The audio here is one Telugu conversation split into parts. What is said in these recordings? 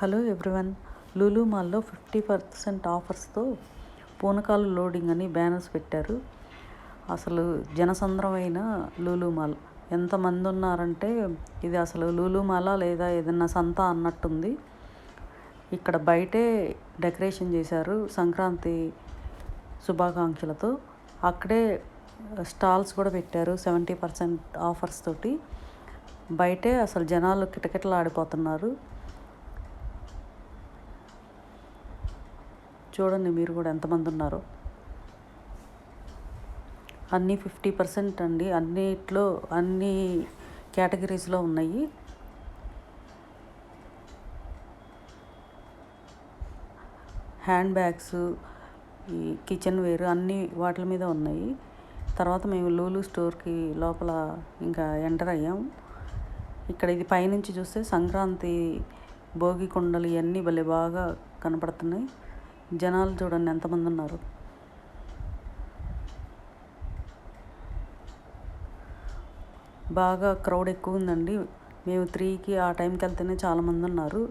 Hello everyone. లూలు మాల్లో ఫిఫ్టీ పర్సెంట్ ఆఫర్స్తో పూనకాలు లోడింగ్ అని బ్యానర్స్ పెట్టారు. అసలు జనసంద్రమైన లూలు మాల్. ఎంతమంది ఉన్నారంటే ఇది అసలు లూలు మాలా లేదా ఏదన్నా సంత అన్నట్టుంది. ఇక్కడ బయటే డెకరేషన్ చేశారు సంక్రాంతి శుభాకాంక్షలతో. అక్కడే స్టాల్స్ కూడా పెట్టారు సెవెంటీ పర్సెంట్ ఆఫర్స్ తోటి. బయటే అసలు జనాలు కిటకిటలాడిపోతున్నారు. చూడండి మీరు కూడా ఎంతమంది ఉన్నారో. అన్నీ ఫిఫ్టీ పర్సెంట్ అండి. అన్నిట్లో అన్ని కేటగిరీస్లో ఉన్నాయి. హ్యాండ్ బ్యాగ్స్ ఈ కిచెన్ వేర్ అన్ని వాటి మీద ఉన్నాయి. తర్వాత మేము లూలు స్టోర్కి లోపల ఇంకా ఎంటర్ అయ్యాం. ఇక్కడ ఇది పైనుంచి చూస్తే సంక్రాంతి భోగి కుండలు ఇవన్నీ భలే బాగా కనపడుతున్నాయి. జనాలు చూడండి ఎంతమంది ఉన్నారు. బాగా క్రౌడ్ ఎక్కువ ఉందండి. మేము త్రీకి ఆ టైంకి వెళ్తేనే చాలామంది ఉన్నారు.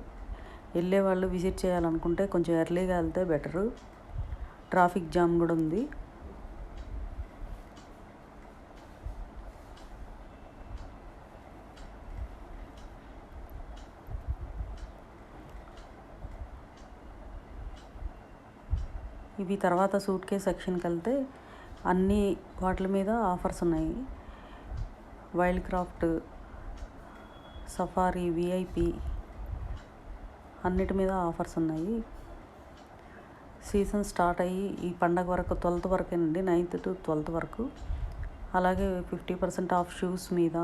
వెళ్ళే వాళ్ళు విజిట్ చేయాలనుకుంటే కొంచెం ఎర్లీగా వెళ్తే బెటరు. ట్రాఫిక్ జామ్ కూడా ఉంది. ఇవి తర్వాత సూట్ కేస్ సెక్షన్కి వెళ్తే అన్ని వాటి మీద ఆఫర్స్ ఉన్నాయి. వైల్డ్ క్రాఫ్ట్ సఫారీ విఐపి అన్నిటి మీద ఆఫర్స్ ఉన్నాయి. సీజన్ స్టార్ట్ అయ్యి ఈ పండగ వరకు ట్వెల్త్ వరకేనండి నైన్త్ టు ట్వెల్త్ వరకు. అలాగే ఫిఫ్టీ పర్సెంట్ ఆఫ్ షూస్ మీద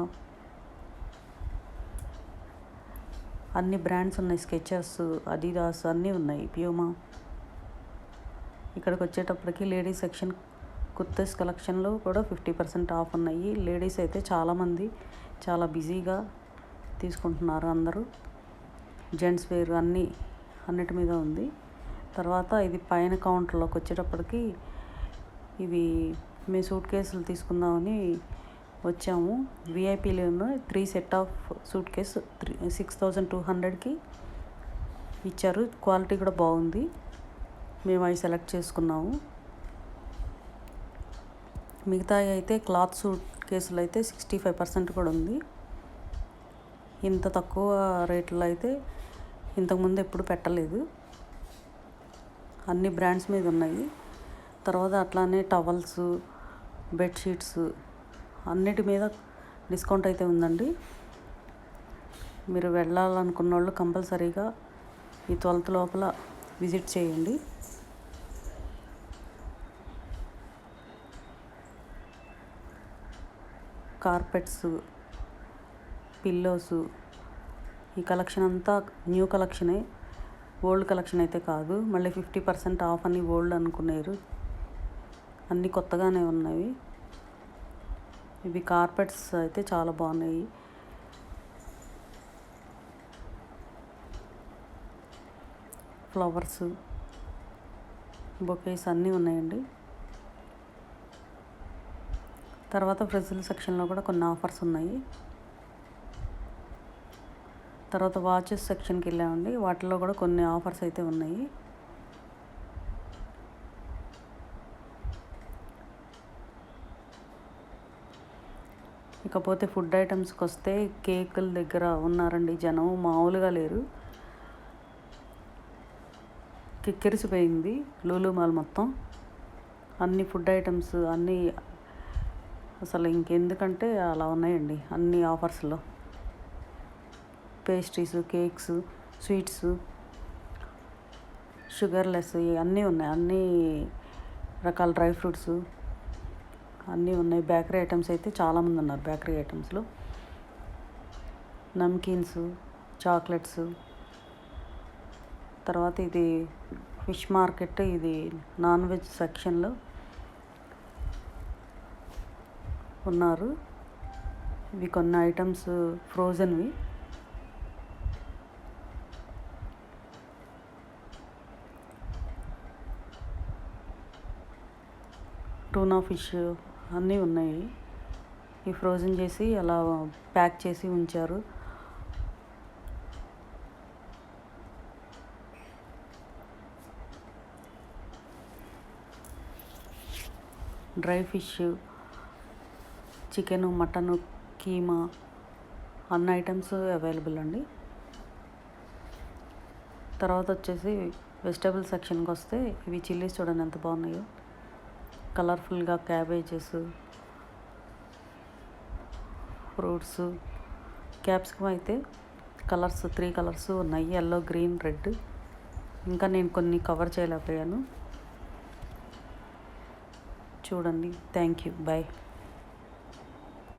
అన్ని బ్రాండ్స్ ఉన్నాయి స్కెచర్స్ అడిడాస్ అన్నీ ఉన్నాయి ప్యూమా ఇక్కడికి వచ్చేటప్పటికి లేడీస్ సెక్షన్ కుర్తీస్ కలెక్షన్లో కూడా ఫిఫ్టీ పర్సెంట్ ఆఫ్ ఉన్నాయి. లేడీస్ అయితే చాలామంది చాలా బిజీగా తీసుకుంటున్నారు అందరూ. జెంట్స్ వేర్ అన్నీ అన్నిటి మీద ఉంది. తర్వాత ఇది పైన కౌంటర్లోకి వచ్చేటప్పటికి ఇవి మేము సూట్ కేసులు తీసుకుందామని వచ్చాము. విఐపీలో three set of suitcase three six thousand two హండ్రెడ్కి ఇచ్చారు. క్వాలిటీ కూడా బాగుంది. మేము అవి సెలెక్ట్ చేసుకున్నాము. మిగతా అయితే క్లాత్ సూట్ కేసులు అయితే సిక్స్టీ ఫైవ్ పర్సెంట్ కూడా ఉంది. ఇంత తక్కువ రేట్లో అయితే ఇంతకుముందు ఎప్పుడు పెట్టలేదు. అన్ని బ్రాండ్స్ మీద ఉన్నాయి. తర్వాత అట్లానే టవల్స్ బెడ్షీట్స్ అన్నిటి మీద డిస్కౌంట్ అయితే ఉందండి. మీరు వెళ్ళాలనుకున్న వాళ్ళు కంపల్సరీగా ఈ ట్వెల్త్ లోపల విజిట్ చేయండి. Carpets pillows. ఈ కలెక్షన్ అంతా న్యూ కలెక్షనే ఓల్డ్ కలెక్షన్ అయితే కాదు. మళ్ళీ ఫిఫ్టీ పర్సెంట్ ఆఫ్ అని ఓల్డ్ అనుకున్నారు అన్నీ కొత్తగానే ఉన్నవి. ఇవి కార్పెట్స్ అయితే చాలా బాగున్నాయి. ఫ్లవర్స్ బొకేస్ అన్నీ ఉన్నాయండి. తర్వాత ఫ్రిడ్జ్ల సెక్షన్లో కూడా కొన్ని ఆఫర్స్ ఉన్నాయి. తర్వాత వాచెస్ సెక్షన్కి వెళ్ళామండి. వాటిలో కూడా కొన్ని ఆఫర్స్ అయితే ఉన్నాయి. ఇకపోతే ఫుడ్ ఐటమ్స్కి వస్తే కేకుల దగ్గర ఉన్నారండి. జనం మామూలుగా లేరు. కిక్కిరిసిపోయింది. లూలు మాల్ మొత్తం. అన్ని ఫుడ్ ఐటమ్స్ అన్నీ అసలు ఇంకెందుకంటే అలా ఉన్నాయండి అన్ని ఆఫర్స్లో. పేస్ట్రీస్ కేక్స్ స్వీట్స్ షుగర్లెస్ అన్నీ ఉన్నాయి. అన్ని రకాల డ్రై ఫ్రూట్స్ అన్నీ ఉన్నాయి. బేకరీ ఐటమ్స్ అయితే చాలామంది ఉన్నారు బేకరీ ఐటమ్స్లో. నమ్కీన్స్ చాక్లెట్స్. తర్వాత ఇది ఫిష్ మార్కెట్ ఇది నాన్ వెజ్ సెక్షన్లో ఉన్నారు. ఇవి కొన్ని ఐటమ్స్ ఫ్రోజన్వి. టూనా ఫిష్ అన్నీ ఉన్నాయి. ఈ ఫ్రోజన్ చేసి అలా ప్యాక్ చేసి ఉంచారు. Dry fish chicken mutton keema అన్ని ఐటమ్స్ అవైలబుల్ అండి. తర్వాత వచ్చేసి వెజిటేబుల్ సెక్షన్కి వస్తే ఇవి చిల్లీస్ చూడండి ఎంత బాగున్నాయో. కలర్ఫుల్గా క్యాబేజెస్ ఫ్రూట్స్ క్యాప్సికమ్ అయితే కలర్స్ త్రీ కలర్స్ ఉన్నాయి. Yellow green red. ఇంకా నేను కొన్ని కవర్ చేయలేకపోయాను. చూడండి. Thank you. బాయ్.